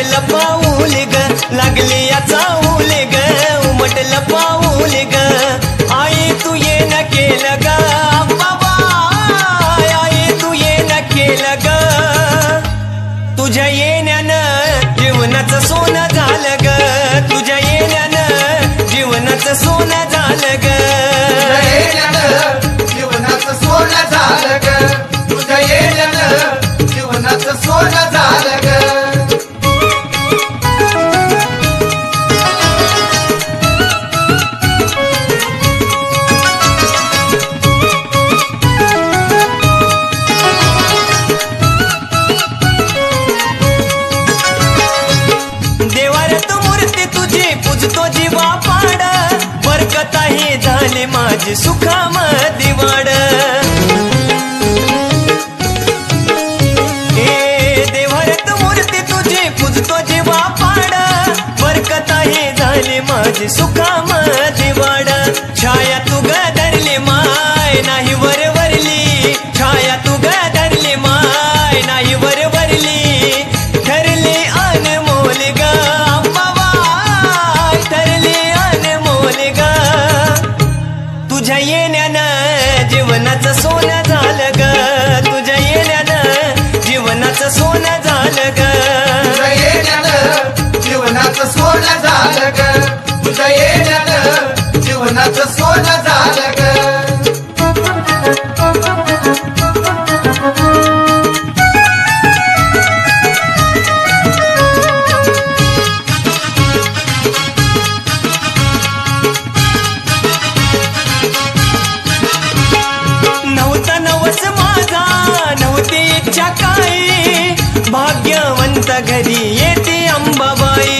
उमटलं पाऊल ग लागली याचा उल ग उमटलं पाऊल ग. आई तू ये न केलं ग बाबा आई तू ये न केलं ग. तुझ्या येण्यानं जीवनाचं सोनं झालं ग तुझ्या माझी सुखामध्ये जीवनाचं सोनं झालं ग. तुझ्या येण्यानं जीवनाचं सोनं झालं ग. तुझ्या येण्यानं जीवनाचं सोनं झालं ग. घरी येते अंबाबाई.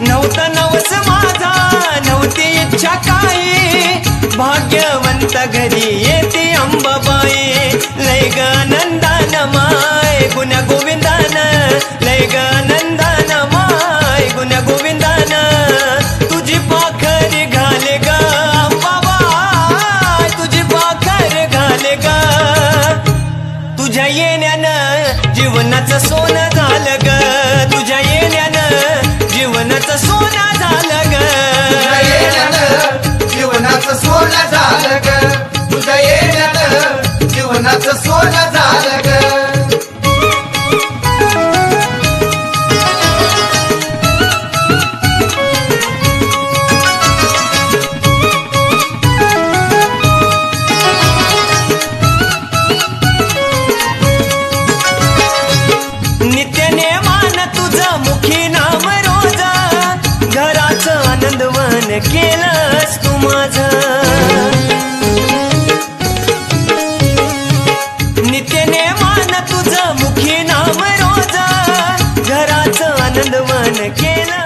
नव्हता नवस माझा नव्हती इच्छा काय भाग्यवंत घरी येते अंबाबाई. लय ग माय गुण गोविंदान जीवनाचं सोनं झालं ग. तुझ्या येण्यानं जीवनाचं सोनं झालं मुखी नाम रोजा घराचं आनंदवन केलं.